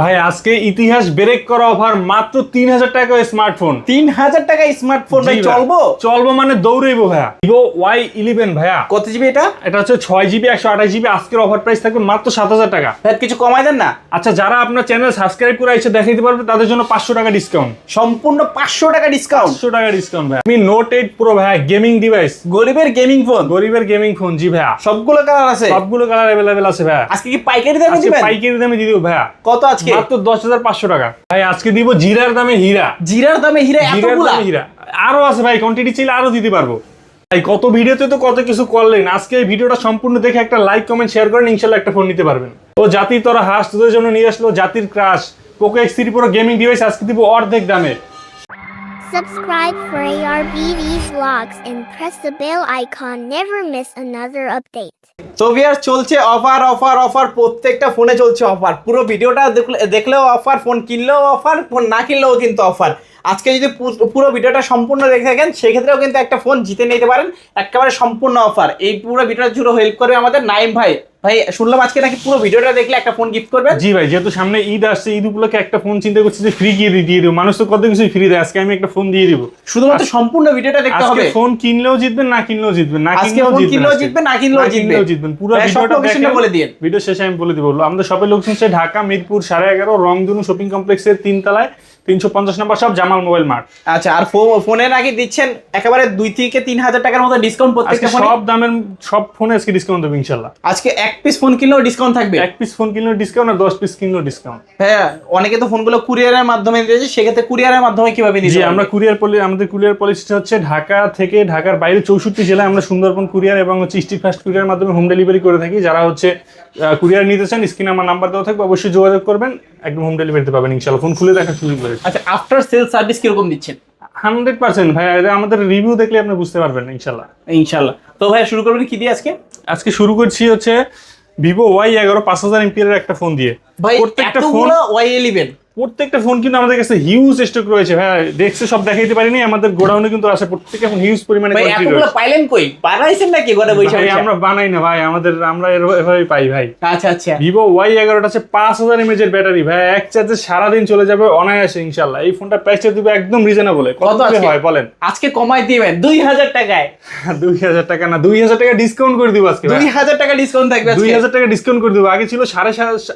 ভাই আজকে ইতিহাস ব্রেক করা অফার মাত্র তিন হাজার টাকা স্মার্টফোন তিন হাজার টাকা স্মার্টফোন ভাই চলবো? চলবো মানে দৌড়াইবো ভাইয়া। ভিভো ওয়াই ইলেভেন ভাইয়া। কত জিবি এটা? এটা হচ্ছে ছয় জিবি একশো আঠাশ জিবি আজকের অফার প্রাইস থাকবে মাত্র সাত হাজার টাকা। ভাই কিছু কমাই দেন না? আচ্ছা যারা আপনার চ্যানেল সাবস্ক্রাইব করে এসে দেখাইতে পারবে তাদের জন্য পাঁচশো টাকা ডিসকাউন্ট সম্পূর্ণ পাঁচশো টাকা ডিসকাউন্ট পাঁচশো টাকা ডিসকাউন্ট ভাই আমি নোট এইট প্রো ভাইয়া গেমিং ডিভাইস গরিবের গেমিং ফোন গরিবের গেমিং ফোন জি ভাইয়া। সবগুলো কালার আছে? সবগুলো কালার অ্যাভেলেবেল আছে ভাইয়া। আজকে কি পাইকারি দামে দিবেন? পাইকারি দামে দিয়ে দিব ভাইয়া। কত আজকে? মাত্র দশ হাজার পাঁচশো টাকা। ভাই আজকে দিব জিরার দামে হীরা। জিরার দামে হীরা এতগুলা? হীরা। আরও আছে ভাই কোয়ান্টিটি চাইলে আরও দিতে পারব। ভাই কত ভিডিওতে তো কত কিছু করলেন। আজকে এই ভিডিওটা সম্পূর্ণ দেখে একটা লাইক কমেন্ট শেয়ার করেন ইনশাল্লাহ একটা ফোন নিতে পারবেন। ও জাতির তোরা হাস তোদের জন্য নিয়ে আসলো জাতির crush Poco X three Pro gaming device আজকে দিব অর্ধেক দামে। Subscribe for ARBD vlogs and press the bell icon. Never miss another update. তো ভিয়ার চলছে অফার অফার অফার প্রত্যেকটা ফোনে চলছে অফার পুরো ভিডিওটা দেখলে- দেখলেও অফার ফোন কিনলেও অফার ফোন না কিনলেও কিন্তু অফার আজকে যদি পুরো ভিডিওটা সম্পূর্ণ দেখে থাকেন সেক্ষেত্রেও কিন্তু একটা ফোন জিতে নিতে পারেন। একেবারে সম্পূর্ণ অফার এই পুরো ভিডিওটা জুড়ে হেল্প করবে আমাদের নাইম ভাই। ভাই শুনলাম আজকে নাকি পুরো ভিডিওটা দেখলে একটা ফোন গিফট করবেন? জি ভাই যেহেতু সামনে ঈদ আসছে ঈদ উপলক্ষে একটা ফোন চিন্তা করছি যে ফ্রি গিয়ে দিয়ে দেবো। মানুষ তো কত কিছু ফ্রি দেয় আজকে আমি একটা ফোন দিয়ে দিব। শুধুমাত্র সম্পূর্ণ ভিডিওটা দেখতে হবে। ফোন কিনলেও জিতবেন না কিনলেও জিতবেন না কিনলেও জিতবেন কিনলেও জিতবেন, না কিনলেও জিতবেন। জিতবেন। পুরো ভিডিওটা টা বলে দিন। ভিডিও শেষে আমি বলে দিব। আমাদের শপের লোকেশন হচ্ছে ঢাকা মিরপুর সাড়ে এগারো রংধনু শপিং কমপ্লেক্সের তিনতলায়। তিনশো পঞ্চাশ নম্বর সব জামাল মোবাইল মার্ট। আচ্ছা আর ফোনের আগে দিচ্ছেন একেবারে দুই থেকে তিন হাজার টাকার মতো ডিসকাউন্ট প্রত্যেকটা ফোনে? সব দামের সব ফোনে আজকে ডিসকাউন্ট দেবে ইনশাল্লাহ। আজকে এক পিস ফোন কিনলেও ডিসকাউন্ট থাকবে? এক পিস ফোন কিনলেও ডিসকাউন্ট আর দশ পিস কিনলেও ডিসকাউন্ট হ্যাঁ অনেকে তো ফোনগুলো কুরিয়ারের মাধ্যমে দিয়েছে সেক্ষেত্রে কুরিয়ারের মাধ্যমে কীভাবে জি দিচ্ছে আমরা কুরিয়ার পলি আমাদের কুরিয়ার পলিসিটা হচ্ছে ঢাকা থেকে ঢাকার বাইরে চৌষট্টি জেলায় আমরা সুন্দরবন কুরিয়ার এবং হচ্ছে স্ট্রিট ফাস্ট কুরিয়ার মাধ্যমে হোম ডেলিভারি করে থাকি। যারা হচ্ছে কুরিয়ার নিতে চান স্ক্রিনে আমার নাম্বার দেওয়া থাকবে অবশ্যই যোগাযোগ করবেন। একদম হোম ডেলিভারিতে পাবেন ইনশাআল্লাহ। ফোন খুলে দেখার সুযোগ পাবেন আচ্ছা আফটার সেল সার্ভিস কীরকম দিচ্ছেন? হান্ড্রেড পার্সেন্ট ভাই আমাদের রিভিউ দেখলে আপনি বুঝতে পারবেন ইনশাল্লাহ ইনশাল্লাহ তো ভাই শুরু করবেন কি দিয়ে আজকে? আজকে শুরু করছি হচ্ছে ভিভো ওয়াই এগারো পাঁচ হাজার এমপিয়ার একটা ফোন দিয়ে। ভাই প্রত্যেকটা ফোন ওয়াই ইলেভেন প্রত্যেকটা ফোন কিন্তু আমাদের কাছে হিউজ স্টক রয়েছে। ভাই দেখছে সব দেখাইতে পারিনি আমাদের গোডাউনে কিন্তু আছে প্রত্যেকটা ফোন হিউজ পরিমাণে ভাই এতগুলো পাইলেন কই? বানাইছেন নাকি ঘরে বসে ভাই, আমরা বানাই না ভাই আমাদের আমরা এভাবেই পাই ভাই। আচ্ছা আচ্ছা। ভিভো ওয়াই এগারোটা আছে পাঁচ হাজার এমএজ এর ব্যাটারি ভাই এক চার্জে সারাদিন চলে যাবে অনায়াসে ইনশাল্লাহ এই ফোনটা প্রাইসটা দিবে একদম রিজনেবল কত? হয় বলেন। আজকে কমাই দিবেন দুই হাজার টাকায়। দুই হাজার টাকা না দুই হাজার টাকা ডিসকাউন্ট করে দিব আজকে দুই হাজার টাকা ডিসকাউন্ট থাকবে দুই আজকে হাজার টাকা ডিসকাউন্ট করে দিব। আগে ছিল সাড়ে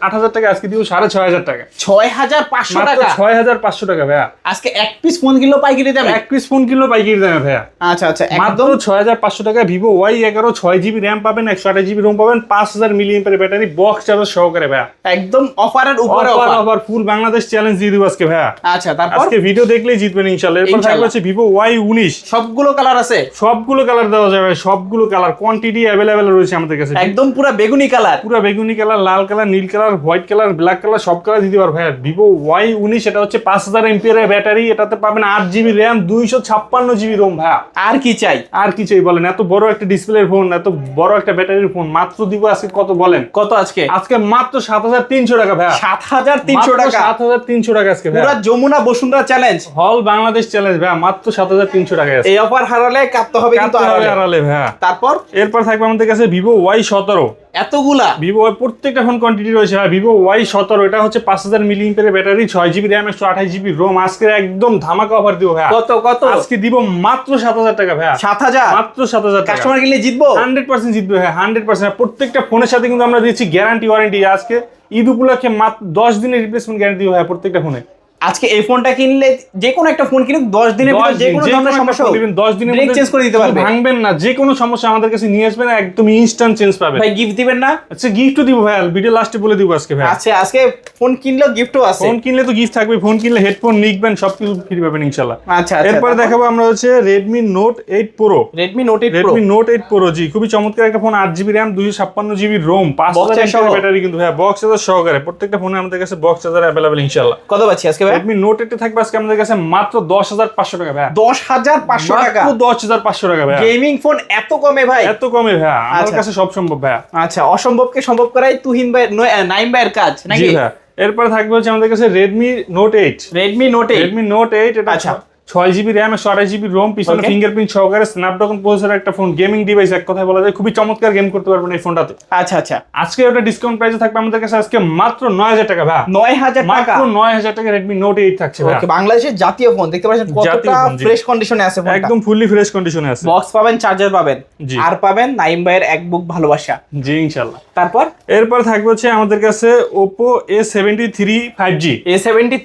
আট হাজার টাকা আজকে দিব সাড়ে ছয় হাজার টাকা। ছয় হাজার পাঁচশো টাকা। ছয় হাজার পাঁচশো টাকা ভাইয়া। আজকে এক পিস ফোন কিনলেও পাইকারি দামে? এক পিস ফোন কিনলো পাইকারি দামে ভাইয়া। আচ্ছা আচ্ছা একদম। ছয় হাজার পাঁচশো টাকা ভিভো ওয়াই এগারো ছয় জিবি র্যাম পাবেন একশো আঠাশ জিবি রোম পাবেন পাঁচ হাজার মিলি ব্যাটারি বক্স চার্জার সহকারে ভাইয়া। একদম অফারের উপরে offer offer offer full Bangladesh challenge দিয়ে দিব আজকে ভাইয়া। আচ্ছা তারপর? আজকে ভিডিও দেখলেই জিতবেন ইনশাল্লাহ এরপর থাকবে হচ্ছে ভিভো ওয়াই উনিশ। সবগুলো কালার আছে। সবগুলো কালার দেওয়া যাবে সবগুলো কালার কোয়ান্টিটি অ্যাভেলেবেল রয়েছে আমাদের কাছে। একদম পুরো বেগুনি কালার পুরো বেগুনি কালার লাল কালার নীল colour white colour black colour সব কালার দিতে পারব ভাইয়া। ভিভো ওয়াই উনিশ এটা হচ্ছে পাঁচ হাজার এমপিয়ার ব্যাটারি এটাতে পাবেন আট জিবি র্যাম দুইশো ছাপ্পান্ন জিবি রোম ভাইয়া আর কি চাই? আর কি চাই বলেন? এত বড় একটা ডিসপ্লের ফোন এত বড় একটা ব্যাটারির ফোন মাত্র দিব আজকে কত বলেন? কত আজকে? আজকে মাত্র সাত হাজার তিনশো টাকা ভাইয়া। সাত হাজার তিনশো টাকা? সাত হাজার তিনশো টাকা আজকে পুরা যমুনা বসুন্ধরা চ্যালেঞ্জ হল বাংলাদেশ চ্যালেঞ্জ ভাইয়া মাত্র সাত হাজার তিনশো টাকা এই অফার হারালে কাঁপতে হবে কিন্তু। আড়ালে ভাইয়া। তারপর? এরপর থাকবে আমাদের কাছে ভিভো ওয়াই সতেরো। এতগুলা? ভিভো প্রত্যেকটা ফোন কোয়ান্টিটি রয়েছে ভাই ভিভো ওয়াই সতেরো এটা হচ্ছে পাঁচ হাজার মিলি ব্যাটারি ছয় জিবি র্যাম একশো আঠাশ জিবি রোম আজকে একদম ধামাকা অফার দিব ভাই কত কত? আজকে দিব মাত্র সাত হাজার টাকা ভাই সাত হাজার? মাত্র সাত হাজার কাস্টমার কিনলে জিতবো? হান্ড্রেড পার্সেন্ট জিতবে হ্যাঁ হান্ড্রেড পার্সেন্ট প্রত্যেকটা ফোনের সাথে কিন্তু আমরা দিচ্ছি গ্যারান্টি ওয়ারেন্টি আজকে ঈদ উপলক্ষে মাত্র দশ দিনের রিপ্লেসমেন্ট গ্যারান্টি হয় প্রত্যেকটা ফোনে আজকে এই ফোনটা কিনলে যে কোনো একটা ফোন কিনুক দশ দিনের ভিতর যে কোনো ধরনের সমস্যা হোক, দশ দিনের মধ্যে চেঞ্জ করে দিতে পারবে। ভাঙবেন না যে কোনো সমস্যা আমাদের কাছে নিয়ে আসবেন একদম ইনস্ট্যান্ট চেঞ্জ পাবেন। ভাই গিফট দিবেন না? আচ্ছা গিফটও দিব ভাই ভিডিও লাস্টে বলে দিব আজকে ভাই। আচ্ছা আজকে ফোন কিনলেও গিফটও আছে। ফোন কিনলে তো গিফট থাকবে ফোন কিনলে হেডফোন লিখবেন সব কিছু ফ্রি পাবেন ইনশাল্লাহ। আচ্ছা আচ্ছা এরপরে দেখাবো আমরা হচ্ছে Redmi Note eight Pro Redmi Note eight Pro Redmi Note eight Pro জি খুবই চমৎকার একটা ফোন আট জিবি র্যাম দুইশো ছাপ্পান্ন জিবি রোম পাঁচ Box charger সহ? হাজার ব্যাটারি কিন্তু ভাই বক্স চার্জার সহকারে প্রত্যেকটা ফোনে আমাদের কাছে বক্স চার্জার অ্যাভেলেবেল ইনশাল্লাহ। কত পাচ্ছি আজকে রেডমি নোট এইটে থাকবে আজকে আমাদের কাছে মাত্র দশ হাজার পাঁচশো টাকা ভাই দশ হাজার পাঁচশো টাকা? মাত্র দশ হাজার পাঁচশো টাকা ভাই গেমিং ফোন এত কমে ভাই। এত কমে ভাই আমার আচ্ছা। কাছে সব সম্ভব ভাই আচ্ছা অসম্ভবকে সম্ভব করাই তুহিন ভাই নাইম ভাইয়ের কাজ জি নাকি? ভাই এরপরে থাকবে হচ্ছে আমাদের কাছে Redmi Note eight Redmi Note eight Redmi Note eight এটা আচ্ছা। ছয় জিবি র্যাম একশো আঠাশ জিবি রোম পিছনে. ফিঙ্গারপ্রিন্ট সহকারে স্ন্যাপড্রাগন প্রসেসর একটা ফোন গেমিং ডিভাইস এক কথায় বলা যায় খুবই চমৎকার গেম করতে পারবেন এই ফোনটাতে আচ্ছা আচ্ছা। আজকে ওটা ডিসকাউন্ট প্রাইসে থাকবে আমাদের কাছে আজকে মাত্র নয় হাজার টাকা ভাই। নয় হাজার টাকা। নয় হাজার টাকা রেডমি নোট এইট থাকছে বাংলাদেশের জাতীয় ফোন দেখতে পাচ্ছেন কতটা ফ্রেশ কন্ডিশনে আছে একদম ফুললি ফ্রেশ কন্ডিশনে আছে। বক্স পাবেন চার্জার পাবেন। আর পাবেন নাইম ভাইয়ের এক বুক ভালোবাসা। জি ইনশাল্লাহ তারপর? এরপর থাকবে হচ্ছে আমাদের কাছে Oppo A seventy three five G A seventy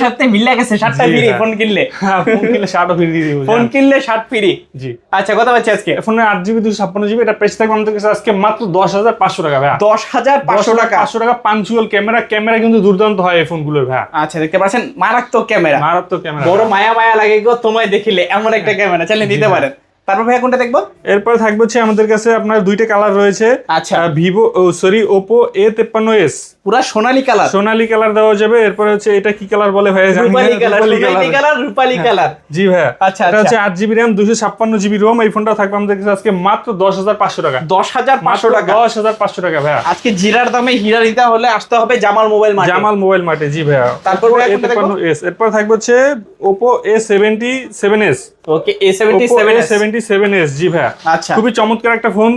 সাথে মিলে গেছে জি, ফ্রি হ্যাঁ। ফোন কিনলে। ফোন কিনলে ষাটও ফ্রি দিয়ে দিব ফোন কিনলে ষাট ফ্রি। জি। আচ্ছা পাচ্ছি আজকে। ফোনের আট জিবি দুশো ছাপ্পান্ন জিবি এটা প্রাইস থাকবে আমাদের কাছে আজকে মাত্র দশ হাজার পাঁচশো টাকা ভাই দশ হাজার পাঁচশো টাকা। পাঁচশো টাকা পাঞ্চুয়াল ক্যামেরা ক্যামেরা কিন্তু দুর্দান্ত হয় এই ফোনগুলোর ভাই আচ্ছা দেখতে পাচ্ছেন মারাত্মক ক্যামেরা মারাত্মক ক্যামেরা বড় মায়া মায়া লাগে গো তোমায় দেখিলে এমন একটা ক্যামেরা চাইলে নিতে পারেন। তারপর ভাইয়া কোনটা দেখব? এরপর থাকবে হচ্ছে আমাদের কাছে আপনার দুইটা কালার রয়েছে। আচ্ছা। ভিভো সরি ওপো এ তেপ্পান্ন এস পুরা সোনালী কালার সোনালী কালার দেওয়া যাবে এরপর হচ্ছে এটা কি কালার বলে ভাই রূপালী কালার রূপালী কালার রূপালী কালার জি ভাইয়া। আচ্ছা, এটা আচ্ছা। হচ্ছে আট জিবি র্যাম দুশো ছাপ্পান্ন জিবি রোম এই ফোনটা থাকবে আমাদের কাছে আজকে মাত্র দশ হাজার পাঁচশো টাকা। দশ হাজার পাঁচশো টাকা। দশ হাজার পাঁচশো টাকা ভাইয়া। আজকে জিরার দামে হীরা নিতে হলে আসতে হবে Jamal mobile market Jamal mobile মার্টে জি ভাইয়া। তারপর এস এরপর থাকবে হচ্ছে Oppo A seventy seven S okay ভাইয়া। আচ্ছা। খুবই চমৎকার একটা ফোন।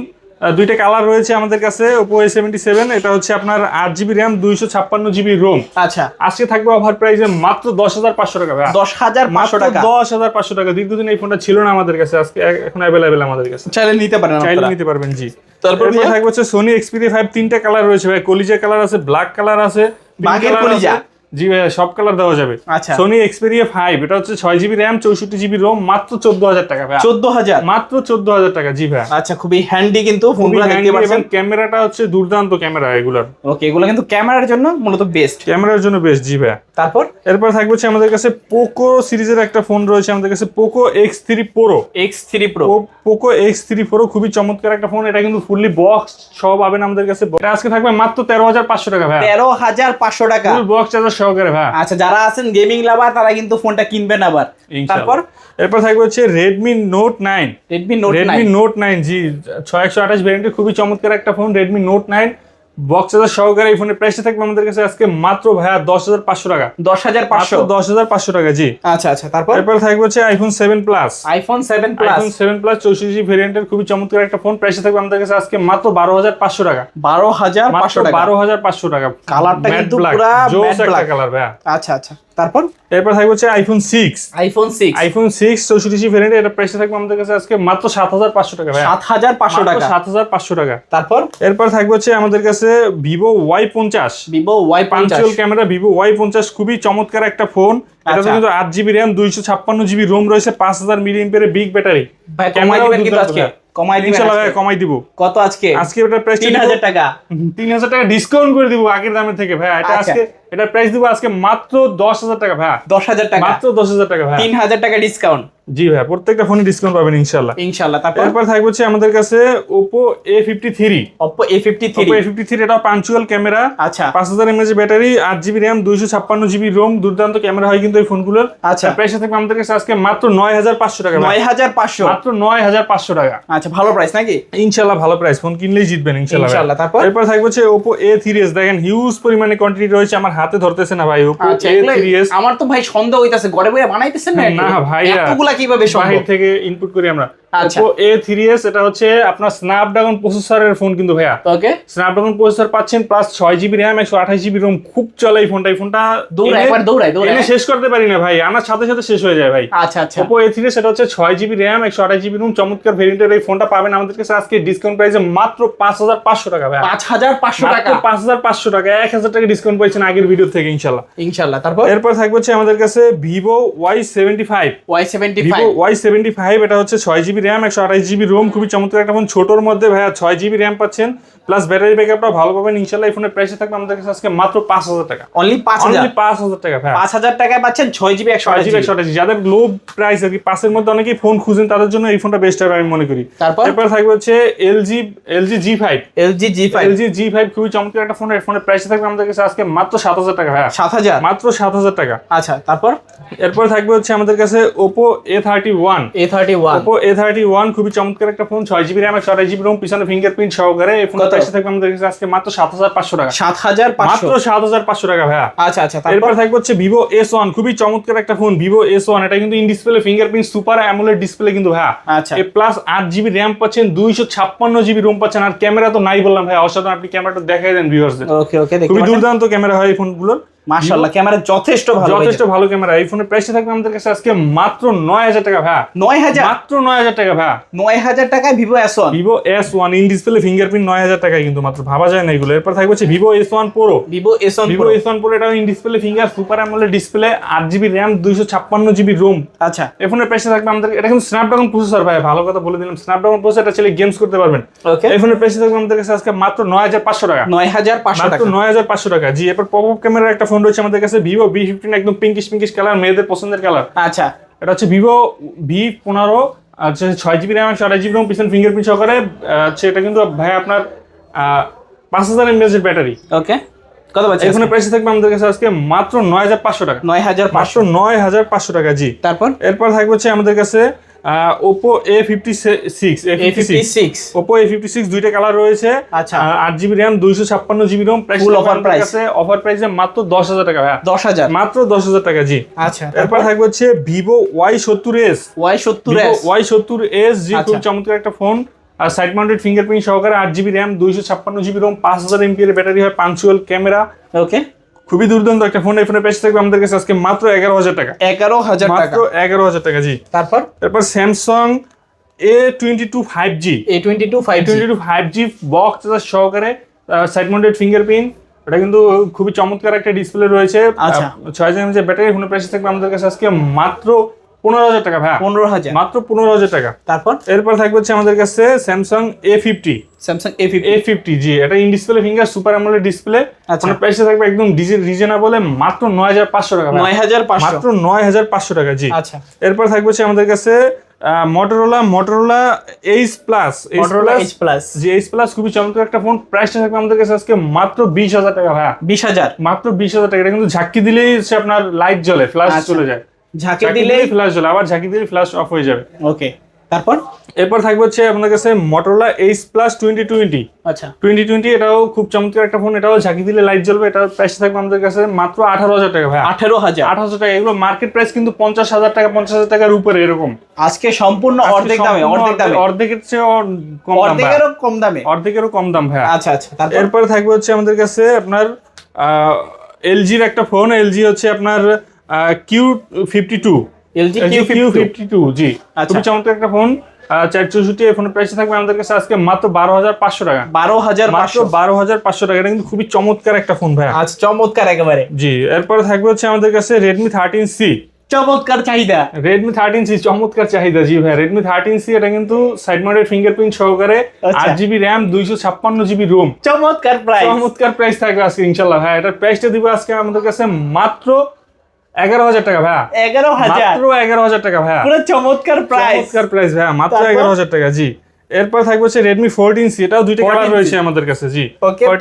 দুইটা কালার রয়েছে আমাদের কাছে সেভেন্টি সেভেন এটা হচ্ছে আপনার আট জিবি র্যাম দুইশো ছাপ্পান্ন জিবি রোম আচ্ছা। আজকে থাকবে অফার প্রাইসে মাত্র দশ হাজার পাঁচশো টাকা ভাইয়া। দশ হাজার পাঁচশো টাকা। দশ হাজার পাঁচশো টাকা। দীর্ঘদিন এই ফোনটা ছিল না আমাদের কাছে আজকে এখন অ্যাভেলেবেল আমাদের কাছে। চাইলে নিতে পারেন চাইলে নিতে পারবেন জি। তারপর থাকবে হচ্ছে সোনি এক্সপিরিয়া ফাইভ তিনটা কালার রয়েছে ভাই কলিজা কালার আছে ব্ল্যাক কালার আছে বাঘের কলিজা? আছে। জি ভাই সব কালার দেওয়া যাবে। আচ্ছা। সোনি এক্সপিরিয়া ফাইভ এটা হচ্ছে ছয় জিবি র্যাম চৌষট্টি জিবি রোম মাত্র চোদ্দ হাজার টাকা ভাই চোদ্দ হাজার মাত্র চোদ্দ হাজার টাকা জি ভাই আচ্ছা খুবই হ্যান্ডি কিন্তু ফোনগুলো দেখতে এবং পাচ্ছেন। ক্যামেরাটা হচ্ছে দুর্দান্ত ক্যামেরা এগুলার। ওকে এগুলো কিন্তু ক্যামেরার জন্য মূলত বেস্ট ক্যামেরার জন্য বেস্ট জি ভাই তারপর? এরপর থাকবে হচ্ছে আমাদের কাছে পোকো সিরিজের একটা ফোন রয়েছে আমাদের কাছে Poco X three Pro X three Pro Poco X three Pro খুবই চমৎকার একটা ফোন এটা কিন্তু ফুললি বক্স সহ পাবেন আমাদের কাছে। এটা আজকে থাকবে মাত্র তেরো হাজার পাঁচশো টাকা ভাই তেরো হাজার পাঁচশো টাকা। ফুল বক্স চার্জার সহকারে ভাই। আচ্ছা যারা আছেন গেমিং লাভার তারা কিন্তু ফোনটা কিনবেন আবার। তারপর? এরপর থাকবে হচ্ছে Redmi Note nine Redmi Note Redmi nine Note nine জি ছয় একশো আঠাশ ভ্যারিয়েন্টের খুবই চমৎকার একটা phone Redmi Note nine box charger সহকারে এই ফোনের প্রাইসটা থাকবে আমাদের কাছে আজকে মাত্র ভাইয়া দশ হাজার পাঁচশো টাকা। দশ হাজার পাঁচশো? দশ হাজার পাঁচশো টাকা জি। আচ্ছা আচ্ছা তারপর? এরপর থাকবে হচ্ছে iPhone seven plus iPhone seven plus iPhone seven plus চৌষট্টি জি ভেরিয়েন্টের খুবই চমৎকার একটা ফোন প্রাইসটা থাকবে আমাদের কাছে আজকে মাত্র বারো হাজার পাঁচশো টাকা। বারো হাজার পাঁচশো বারো হাজার পাঁচশো টাকা। কালারটা কিন্তু পুরো কালার ভাইয়া। আচ্ছা আচ্ছা। তারপর? এরপর থাকবে হচ্ছে iPhone six iPhone six iPhone six চৌষট্টি জি ভ্যারিয়েন্ট এটা প্রাইসে থাকবে আমাদের কাছে আজকে মাত্র সাত হাজার পাঁচশো টাকা সাত হাজার পাঁচশো টাকা। সাত হাজার পাঁচশো টাকা। তারপর? এরপর থাকবে হচ্ছে আমাদের কাছে ভিভো ওয়াই পঞ্চাশ। ভিভো ওয়াই পঞ্চাশ। পাঞ্চুয়াল ক্যামেরা ভিভো ওয়াই পঞ্চাশ খুবই চমৎকার একটা ফোন এটা আচ্ছা। কিন্তু আট জিবি র্যাম দুইশো ছাপ্পান্ন জিবি রোম রয়েছে পাঁচ হাজার মিলি এম্পিয়ারের বিগ ব্যাটারি কমাই দিবেন কিন্তু আজকে। কমাই দিব। কত আজকে? আজকে এটা প্রাইস তিন হাজার টাকা। তিন হাজার টাকা ডিসকাউন্ট করে দিব আগের দামের থেকে ভাই এটা আচ্ছা। আজকে এটা প্রাইস দিব আজকে মাত্র দশ হাজার টাকা ভাই দশ হাজার টাকা। মাত্র দশ হাজার টাকা ভাই তিন হাজার টাকা ডিসকাউন্ট জি ভাই প্রত্যেকটা ফোনে ডিসকাউন্ট পাবেন ইনশাল্লাহ ইনশাল্লাহ তারপর? থাকবে হচ্ছে আমাদের কাছে fifty three Oppo A fifty three এটা পাঞ্চুয়াল ক্যামেরা আচ্ছা। পাঁচ হাজার এমএচ ব্যাটারি আট জিবি র্যাম দুইশো ছাপ্পান্ন জিবি রোম দুর্দান্ত ক্যামেরা হয় কিন্তু এই ফোনগুলোর আচ্ছা। প্রাইস থাকবে আমাদের কাছে আজকে মাত্র নয় হাজার পাঁচশো টাকা ভাই। নয় হাজার পাঁচশো। মাত্র নয় হাজার পাঁচশো টাকা। আচ্ছা ভালো প্রাইস নাকি? ইনশাল্লাহ ভালো প্রাইস ফোন কিনলেই জিতবেন ইনশাল্লাহ ভাই। ইনশাল্লাহ, তারপর? এরপর থাকবে হচ্ছে থ্রি এস দেখেন হিউজ পরিমাণে কোয়ান্টিটি রয়েছে আমার হাতে ধরতেছে না ভাই ওপো আচ্ছা এ এগুলো- থ্রি এস আমার তো ভাই সন্দেহ হইতাছে ঘরে বইয়া বানাইতেছেন না না ভাই এতগুলা কীভাবে সম্ভব? থেকে ইনপুট করি আমরা। আচ্ছা। ওপো এ থ্রি এস এটা হচ্ছে আপনার স্ন্যাপড্রাগন প্রসেসরের ফোন কিন্তু ভাইয়া। ওকে স্ন্যাপড্রাগন প্রসেসর পাচ্ছেন প্লাস ছয় জিবি র্যাম একশো আঠাশ জিবি রোম খুব চলে এই ফোনটা এই ফোনটা দৌড়ায়, একবার দৌড়ায়, দৌড়ায়। এনে শেষ করতে পারি না ভাই আমার সাথে সাথে শেষ হয়ে যায় ভাই। আচ্ছা আচ্ছা। ওপো এ থ্রি সেটা হচ্ছে ছয় জিবি র্যাম একশো আঠাশ জিবি রুম চমৎকার ভেরিয়েন্টের এই ফোনটা পাবেন আমাদের কাছে আজকে ডিসকাউন্ট প্রাইসে মাত্র পাঁচ হাজার পাঁচশো টাকা ভাই পাঁচ হাজার পাঁচশো টাকা। মাত্র পাঁচ হাজার পাঁচশো টাকা এক হাজার টাকা ডিসকাউন্ট পাইছেন আগের ভিডিও থেকে ইনশাল্লাহ ইনশাল্লাহ তারপর? এরপর থাকবে হচ্ছে আমাদের কাছে Vivo Y seventy five Y seventy five এটা হচ্ছে ছয় জিবি র্যাম একশো আঠাশ জিবি রোম খুবই চমৎকার একটা ফোন ছোটোর মধ্যে ভাইয়া ছয় জিবি র্যাম পাচ্ছেন প্লাস ব্যাটারি ব্যাকআপটা ভালো পাবেন। ইনশাল্লাহ এই ফোনের প্রাইসে থাকবে আমাদের কাছে আজকে মাত্র পাঁচ হাজার টাকা। অনলি পাঁচ Only পাঁচ হাজার টাকা ভাই পাঁচ হাজার টাকায় পাচ্ছেন ছয় জিবি একশো জিবি একশো আঠাশ যাদের লো প্রাইস আর কি পাঁচের মধ্যে অনেকেই ফোন খুঁজেন তাদের জন্য এই ফোনটা বেস্ট হবে আমি মনে করি। তারপর? থাকবে হচ্ছে LG LG G five LG G five LG G five খুবই চমৎকার একটা ফোন এই ফোনের প্রাইস থাকবে আমাদের কাছে আজকে মাত্র সাত হাজার টাকা ভাই সাত হাজার? মাত্র সাত হাজার টাকা। আচ্ছা তারপর? এরপর থাকবে হচ্ছে আমাদের কাছে Oppo A thirty one A thirty one Oppo A thirty one খুবই চমৎকার একটা ফোন ছয় জিবি র্যাম আঠাশ জিবি রোম পিছনে ফিঙ্গারপ্রিন্ট সহকারে এই কত? প্রাইসটা থাকবে আমাদের কাছে আজকে মাত্র সাত হাজার পাঁচশো টাকা। সাত হাজার পাঁচশো? মাত্র সাত হাজার পাঁচশো টাকা ভাইয়া। আচ্ছা আচ্ছা তারপর? থাকবে হচ্ছে ভিভো এস ওয়ান খুবই চমৎকার একটা ফোন ভিভো এস ওয়ান এটা কিন্তু in display fingerprint super AMOLED display কিন্তু ভাইয়া। আচ্ছা। এ প্লাস আট জিবি র্যাম পাচ্ছেন দুইশো ছাপ্পান্ন জিবি রোম পাচ্ছেন আর ক্যামেরা তো নাই বললাম ভাই অসাধারণ আপনি ক্যামেরাটা দেখাই দেন ভিউয়ার্সদের ওকে ওকে খুবই দুর্দান্ত ক্যামেরা হয় এই ফোনগুলোর মাশাআল্লাহ ক্যামেরা যথেষ্ট ভালো যথেষ্ট ভালো ক্যামেরা এই ফোনের প্রাইসটা থাকবে আমাদের কাছে আজকে মাত্র নয় হাজার টাকা ভাইয়া নয় হাজার? মাত্র নয় হাজার টাকা ভাইয়া নয় হাজার টাকায় Vivo S one Vivo S one in display fingerprint নয় হাজার টাকায় কিন্তু মাত্র ভাবা যায় না এগুলো। এরপর থাকবে হচ্ছে Vivo S one Pro Vivo S one Vivo S one Pro এটা in display finger super AMOLED display আট জিবি র্যাম দুইশো ছাপ্পান্ন জিবি রোম আচ্ছা। এই ফোনের প্রাইসটা থাকবে আমাদের এটা কিন্তু স্ন্যাপড্রাগন প্রসেসর ভাই ভালো কথা বলে দিলাম। স্ন্যাপড্রাগন প্রসেসর এটা ছেলে গেমস করতে পারবেন। ওকে এই ফোনের প্রাইসটা থাকবে আমাদের কাছে আজকে মাত্র নয় হাজার পাঁচশো টাকা। নয় হাজার পাঁচশো মাত্র টাকা। নয় হাজার পাঁচশো টাকা। জি এরপর পপ আপ ক্যামেরার একটা ফোন রয়েছে আমাদের কাছে ভিভো বি ফিফটিন একদম পিঙ্কিশ পিঙ্কিশ কালার মেয়েদের পছন্দের কালার আচ্ছা। এটা হচ্ছে ভিভো ভি পনেরো আচ্ছা ছয় জিবি র্যাম একশো জিবি রোম পিছন ফিঙ্গারপ্রিন্ট সহকারে আহ, হচ্ছে এটা কিন্তু ভাই আপনার পাঁচ হাজার এমএএচ এর ব্যাটারি ওকে। কত পাচ্ছি এখানে প্রাইস থাকবে আমাদের কাছে আজকে মাত্র নয় হাজার পাঁচশো টাকা। নয় হাজার পাঁচশো। নয় হাজার পাঁচশো টাকা জি। তারপর? এরপর থাকবে হচ্ছে আমাদের কাছে Oppo A fifty six A fifty six Oppo A fifty six দুইটা কালার রয়েছে। আচ্ছা। আট জিবি র্যাম দুইশো ছাপ্পান্ন GB ROM price Full offer price। Offer প্রাইসে মাত্র দশ হাজার টাকা ভাইয়া। দশ হাজার। মাত্র দশ হাজার টাকা জি। আচ্ছা। এরপর থাকবে হচ্ছে ভিভো ওয়াই সত্তর এস ওয়াই সত্তর এস ওয়াই সত্তর এস জি খুব আচ্ছা। চমৎকার একটা ফোন আর সাইড মাউন্টেড ফিঙ্গারপ্রিন্ট সহকারে আট জিবি র্যাম দুইশো ছাপ্পান্ন জিবি রোম পাঁচ হাজার এমপি এর ব্যাটারি হয় পাঞ্চুয়াল ক্যামেরা ওকে খুবই দুর্দান্ত একটা ফোন এই ফোনের প্রাইস থাকবে আমাদের কাছে আজকে মাত্র এগারো হাজার টাকা। এগারো হাজার টাকা। মাত্র এগারো হাজার টাকা জি। তারপর? তারপর Samsung A twenty two five G A twenty two five twenty two five G box সহকারে সাইড মাউন্টেড ফিঙ্গারপ্রিন্ট এটা কিন্তু খুবই চমৎকার একটা ডিসপ্লে রয়েছে। আচ্ছা। ছয় হাজার এমএচ ব্যাটারি ফোনের প্রাইস থাকবে আমাদের কাছে আজকে মাত্র পনেরো হাজার টাকা ভাই। পনেরো হাজার। মাত্র পনেরো হাজার টাকা। তারপর? এরপর থাকবে হচ্ছে আমাদের কাছে Samsung A fifty Samsung A fifty A fifty জি এটা in display finger super AMOLED display আচ্ছা। প্রাইসে থাকবে একদম রিজনেবল মাত্র নয় হাজার পাঁচশো টাকা নয় হাজার পাঁচশো। মাত্র নয় হাজার পাঁচশো টাকা জি। আচ্ছা। এরপর থাকবে হচ্ছে আমাদের কাছে Motorola Motorola H plus Motorola H plus জি এইচ প্লাস খুবই চমৎকার একটা ফোন প্রাইসটা থাকবে আমাদের কাছে আজকে মাত্র বিশ হাজার টাকা ভাইয়া বিশ হাজার। মাত্র বিশ হাজার টাকা। এটা কিন্তু ঝাঁকি দিলেই সে আপনার লাইট জ্বলে ফ্ল্যাশ আচ্ছা। চলে যায়। ঝাঁকে দিলে ফ্ল্যাশ জ্বলে আবার ঝাঁকি দিলেই ফ্ল্যাশ অফ হয়ে যাবে। ওকে তারপর? এরপর থাকবে হচ্ছে আপনার কাছে Motorola H plus twenty twenty আচ্ছা। টোয়েন্টি টোয়েন্টি এটাও খুব চমৎকার একটা ফোন এটাও ঝাঁকি দিলে লাইট জ্বলবে এটার প্রাইস থাকবে আমাদের কাছে মাত্র আঠারো হাজার টাকা ভাই আঠেরো হাজার। আট হাজার টাকা এগুলো মার্কেট প্রাইস কিন্তু পঞ্চাশ হাজার টাকা পঞ্চাশ হাজার টাকার উপরে এরকম। আজকে সম্পূর্ণ অর্ধেক দামে অর্ধেক দামে। অর্ধেকের চেয়ে কম অর্ধেকেরও কম দামে। অর্ধেকেরও কম দাম ভাই আচ্ছা আচ্ছা এরপরে থাকবে হচ্ছে আমাদের কাছে আপনার এলজির একটা ফোন এলজি হচ্ছে আপনার Q fifty two LG Q Q fifty two জি। আচ্ছা। খুবই চমৎকার একটা ফোন চার চৌষট্টি এই ফোনের প্রাইস থাকবে আমাদের কাছে আজকে মাত্র বারো হাজার পাঁচশো টাকা। বারো হাজার মাত্র বারো হাজার পাঁচশো টাকা। এটা কিন্তু খুবই চমৎকার একটা ফোন ভাই আজ চমৎকার একেবারে। জি এরপরে থাকবে হচ্ছে আমাদের কাছে রেডমি থার্টিন সি চমৎকার চাহিদা। রেডমি থার্টিন সি চমৎকার চাহিদা জি ভাই রেডমি থার্টিন সি এটা কিন্তু সাইড মাউন্টেড ফিঙ্গারপ্রিন্ট সহকারে আচ্ছা। আট জিবি র্যাম দুইশো ছাপ্পান্ন জিবি রোম চমৎকার প্রাইস চমৎকার প্রাইস থাকবে আজকে ইনশাল্লাহ ভাই এটার প্রাইসটা দিব আজকে আমাদের কাছে মাত্র এগারো হাজার টাকা ভাইয়া। এগারো হাজার। মাত্র এগারো হাজার টাকা ভাইয়া। পুরো চমৎকার প্রাইস চমৎকার প্রাইস ভাইয়া। মাত্র এগারো হাজার টাকা জি। এরপর থাকবে হচ্ছে রেডমি ফোরটিন সি এটাও দুইটা কালার রয়েছে আমাদের কাছে জি।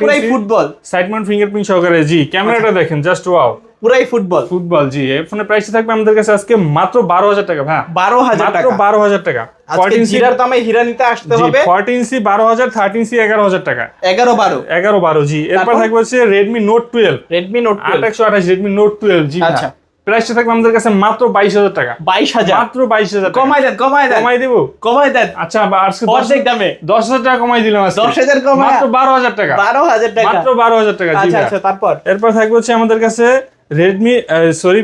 পুরাই ফুটবল সাইড মাউন্ট ফিঙ্গারপ্রিন্ট সহকারে জি। ক্যামেরাটা দেখেন জাস্ট ওয়াও পুরাই ফুটবল ফুটবল জি। এই ফোনের প্রাইস থাকবে আমাদের কাছে আজকে মাত্র বারো হাজার টাকা ভাইয়া। বারো হাজার মাত্র টাকা। বারো হাজার টাকা। ফোরটিন সি জিরার দামে হীরা নিতে আসতে হবে। ফোরটিন সি বারো হাজার থার্টিন সি এগারো হাজার টাকা। এগারো বারো। এগারো বারো জি। এরপর থাকবে হচ্ছে Redmi Note twelve Redmi Note আট একশো আঠাশ রেডমি নোট টুয়েলভ জি আচ্ছা। প্রাইসটা থাকবে আমাদের কাছে মাত্র বাইশ হাজার টাকা। বাইশ হাজার? মাত্র বাইশ হাজার কমাই দেন কমাই দেন। কমাই দেবো? কমাই দেন। আচ্ছা আজকে অর্ধেক দামে। দশ হাজার টাকা কমাই দিলাম দশ হাজার কমাই মাত্র বারো হাজার টাকা। বারো হাজার টাকা। মাত্র বারো হাজার টাকা আচ্ছা আচ্ছা তারপর? এরপর থাকবে হচ্ছে আমাদের কাছে Redmi sorry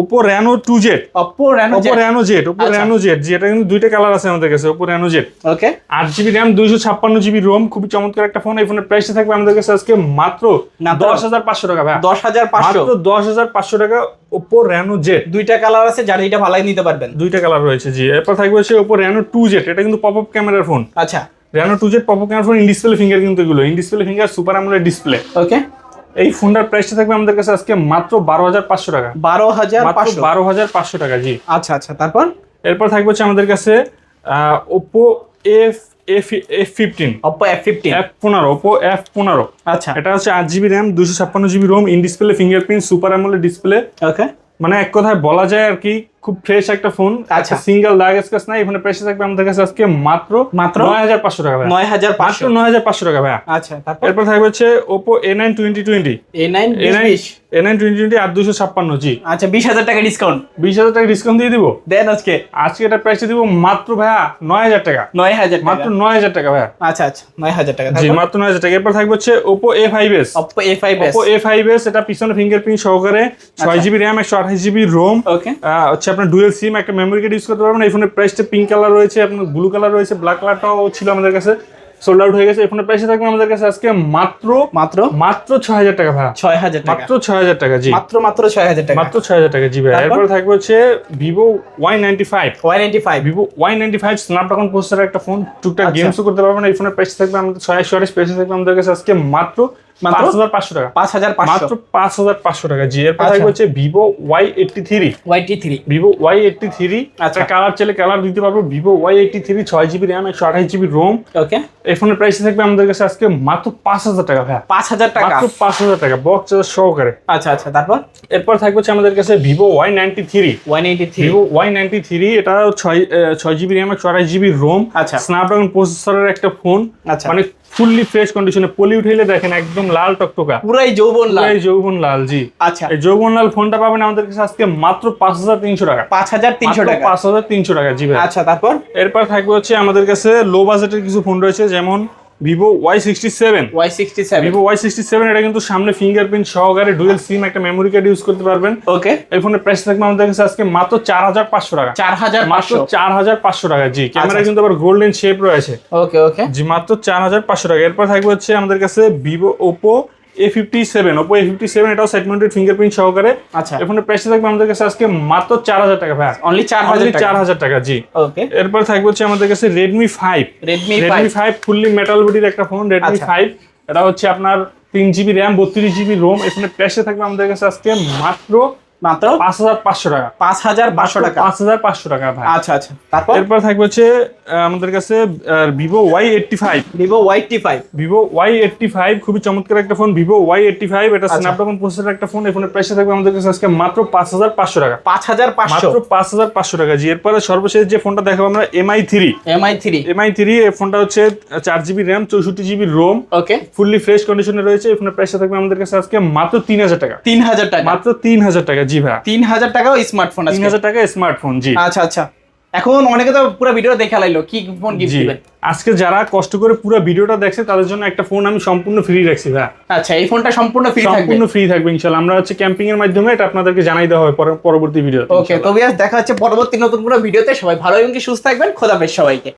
Oppo Reno two Z Oppo Reno Oppo Reno Z Oppo. Reno Z এটা কিন্তু দুইটা কালার আছে আমাদের কাছে ওপো র্যানো জেড ওকে আট জিবি র্যাম দুইশো ছাপ্পান্ন জিবি রোম খুবই চমৎকার একটা ফোন এই ফোনের প্রাইসটা থাকবে আমাদের কাছে আজকে মাত্র দশ হাজার পাঁচশো টাকা ভাই দশ হাজার পাঁচশো। দশ হাজার পাঁচশো টাকা ওপো র্যানো জেড দুইটা কালার আছে যার এটা ভালোই নিতে পারবেন। দুইটা কালার রয়েছে জি। এরপর থাকবে হচ্ছে ওপো র্যানো টু জেড এটা কিন্তু পপ আপ ক্যামেরার ফোন আচ্ছা। Reno two Z pop up ক্যামেরার ফোন ইন ডিসপ্লে ফিঙ্গার কিন্তু এগুলো ইন ডিসপ্লে ফিঙ্গার সুপার আমলের ডিসপ্লে ওকে এই ফোনটার প্রাইসটা থাকবে আমাদের কাছে আজকে মাত্র বারো হাজার পাঁচশো টাকা। বারো হাজার বারো হাজার পাঁচশো টাকা জি। আচ্ছা আচ্ছা তারপর? এরপর থাকবে হচ্ছে আমাদের কাছে Oppo F F F fifteen Oppo F fifteen F পনেরো ওপো এফ পনেরো। আচ্ছা। এটা হচ্ছে আট জিবি র্যাম দুশো ছাপ্পান্ন GB ROM in display fingerprint super AMOLED display okay মানে এক কথায় বলা যায় আর কি খুব ফ্রেশ একটা ফোন আচ্ছা। আচ্ছা। সিঙ্গেল দাগ স্ক্র্যাচ নাই এখানে প্রাইস থাকবে আমাদের কাছে আজকে মাত্র মাত্র? নয় হাজার পাঁচশো টাকা ভাই নয় হাজার মাত্র পাঁচশো নয় হাজার পাঁচশো টাকা ভাই আচ্ছা তারপর? এরপর থাকবে হচ্ছে Oppo A nine twenty twenty A nine A nine A nine twenty twenty আর দুশো ছাপ্পান্ন জি। আচ্ছা বিশ হাজার টাকা ডিসকাউন্ট বিশ হাজার টাকা ডিসকাউন্ট দিয়ে দিব? দেন আজকে। আজকে এটা প্রাইসে দিব মাত্র ভাইয়া নয় হাজার টাকা। নয় হাজার মাত্র নয় হাজার টাকা ভাইয়া। আচ্ছা আচ্ছা নয় হাজার টাকা। জি মাত্র নয় হাজার টাকা। এরপর থাকবে হচ্ছে Oppo A five S Oppo A five S Oppo A five S এটা পিছনে ফিঙ্গারপ্রিন্ট সহকারে ছয় জিবি র্যাম একশো আঠাশ জিবি রোম ওকে হচ্ছে আপনার ডুয়েল সিম একটা মেমোরি কার্ড ইউজ করতে পারবেন। এই ফোনের প্রাইসটা পিঙ্ক কালার রয়েছে আপনার ব্লু কালার রয়েছে ব্ল্যাক কালারটাও ছিল আমাদের কাছে। সোল্ড আউট হয়ে গেছে। এই ফোনের প্রাইসে থাকবে আমাদের কাছে আজকে মাত্র মাত্র? মাত্র ছয় হাজার টাকা ভাই ছয় হাজার টাকা। মাত্র ছয় হাজার টাকা জি। মাত্র মাত্র ছয় হাজার টাকা। মাত্র ছয় হাজার টাকা জি ভাই। এরপরে থাকবে হচ্ছে Vivo Y ninety five Y ninety five Vivo Y ninety five Snapdragon প্রসেসরের একটা ফোন টুকটাক আচ্ছা। গেমসও করতে পারবেন। এই ফোনের প্রাইস থাকবে আমাদের ছয় একশো আঠাশ প্রাইস থাকবে আমাদের কাছে আজকে মাত্র মাত্র? পাঁচ হাজার পাঁচশো টাকা। পাঁচ হাজার পাঁচশো। মাত্র পাঁচ হাজার পাঁচশো টাকা। জি এরপর আচ্ছা। হচ্ছে ভিভো ওয়াই এইটটি থ্রি ওয়াইটি three Vivo Y eighty three আচ্ছা। কালার চাইলে কালার দিতে পারব। ছয় জিবি জিবি ওকে এই ফোনের প্রাইস থাকবে আমাদের কাছে আজকে মাত্র পাঁচ হাজার টাকা ভাই পাঁচ হাজার টাকা। মাত্র পাঁচ হাজার টাকা বক্স সহকারে। আচ্ছা আচ্ছা তারপর? এরপর থাকবে হচ্ছে আমাদের কাছে Vivo Y ninety three one eighty three Y ninety three এটা ছয় ছয় জিবি জিবি আচ্ছা। স্ন্যাপড্রাগন প্রসেসরের একটা ফোন আচ্ছা। মানে ফুললি ফ্রেশ কন্ডিশনে পলি উঠাইলে দেখেন একদম লাল টকটকা। পুরাই যৌবন লাল। পুরাই যৌবন লাল জি। আচ্ছা। এই যৌবন লাল ফোনটা পাবেন আমাদের কাছে আজকে মাত্র পাঁচ হাজার তিনশো টাকা। পাঁচ হাজার তিনশো টাকা। পাঁচ হাজার তিনশো টাকা জি ভাই। আচ্ছা তারপর? এরপর থাকবে হচ্ছে আমাদের কাছে লো বাজেটের কিছু ফোন রয়েছে যেমন Vivo Y sixty seven Y sixty seven Vivo Y sixty seven এটা কিন্তু সামনে ফিঙ্গারপ্রিন্ট সহকারে ডুয়েল সিম একটা মেমোরি কার্ড ইউজ করতে পারবেন। ওকে এই ফোনের প্রাইস থাকবে আমাদের কাছে আজকে মাত্র চার হাজার পাঁচশো টাকা। চার হাজার মাত্র চার হাজার পাঁচশো টাকা জি। ক্যামেরা আচ্ছা। কিন্তু আবার গোল্ডেন শেপ রয়েছে। ওকে ওকে জি মাত্র চার হাজার পাঁচশো টাকা। এরপর থাকবে হচ্ছে আমাদের কাছে Vivo Oppo A fifty seven Oppo A fifty seven এটাও সেট মাউন্টেড ফিঙ্গারপ্রিন্ট সহকারে। আচ্ছা। এখানে প্রাইসে থাকবে আমাদের কাছে আজকে মাত্র চার হাজার টাকা ভাই। অনলি চার হাজার চার হাজার টাকা জি। ওকে এরপর থাকবে হচ্ছে আমাদের কাছে Redmi five Redmi Redmi five fully metal বডির একটা ফোন রেডমি। ফাইভ এটা হচ্ছে আপনার তিন জিবি র্যাম বত্রিশ জিবি রোম এখানে প্রাইসে থাকবে আমাদের কাছে আজকে মাত্র মাত্র? পাঁচ হাজার পাঁচশো টাকা। পাঁচ হাজার পাঁচশো টাকা। পাঁচ হাজার পাঁচশো টাকা ভাই। আচ্ছা আচ্ছা। তারপর? এরপর থাকবে হচ্ছে আমাদের কাছে Vivo Y eighty five Vivo ওয়াইটি five Vivo Y eighty five খুবই চমৎকার একটা phone Vivo Y eighty five এটা আচ্ছা। স্ন্যাপড্রাগন প্রসেসর একটা ফোন এই ফোনের প্রাইসে থাকবে আমাদের কাছে আজকে মাত্র পাঁচ হাজার পাঁচশো টাকা। পাঁচ হাজার পাঁচশো। মাত্র পাঁচ হাজার পাঁচশো টাকা। জি এরপরে সর্বশেষ যে ফোনটা দেখাবো আমরা MI three MI three MI three এই ফোনটা হচ্ছে চার জিবি র্যাম চৌষট্টি GB ROM okay fully fresh কন্ডিশনে রয়েছে। এই ফোনের প্রাইসটা থাকবে আমাদের কাছে আজকে মাত্র তিন হাজার টাকা। তিন হাজার টাকা। মাত্র তিন হাজার টাকা। জি ভাই তিন হাজার টাকাও স্মার্টফোন তিন হাজার টাকা স্মার্টফোন জি। আচ্ছা আচ্ছা। এখন অনেকে তো পুরো ভিডিও দেখে লাইলো কি ফোন গিফট দিবেন আজকে যারা কষ্ট করে পুরো ভিডিওটা দেখছে তাদের জন্য একটা ফোন আমি সম্পূর্ণ ফ্রি রাখছি ভাই আচ্ছা এই ফোনটা সম্পূর্ণ ফ্রি থাকবে? সম্পূর্ণ ফ্রি থাকবে ইনশাল্লাহ। আমরা হচ্ছে ক্যাম্পিং এর মাধ্যমে এটা আপনাদেরকে জানাই দেওয়া হবে পর- পরবর্তী ভিডিও ওকে তো বিয়াস দেখা হচ্ছে পরবর্তী নতুন কোনো ভিডিওতে সবাই ভালো এবং কি সুস্থ থাকবেন। খোদাফেজ সবাইকে।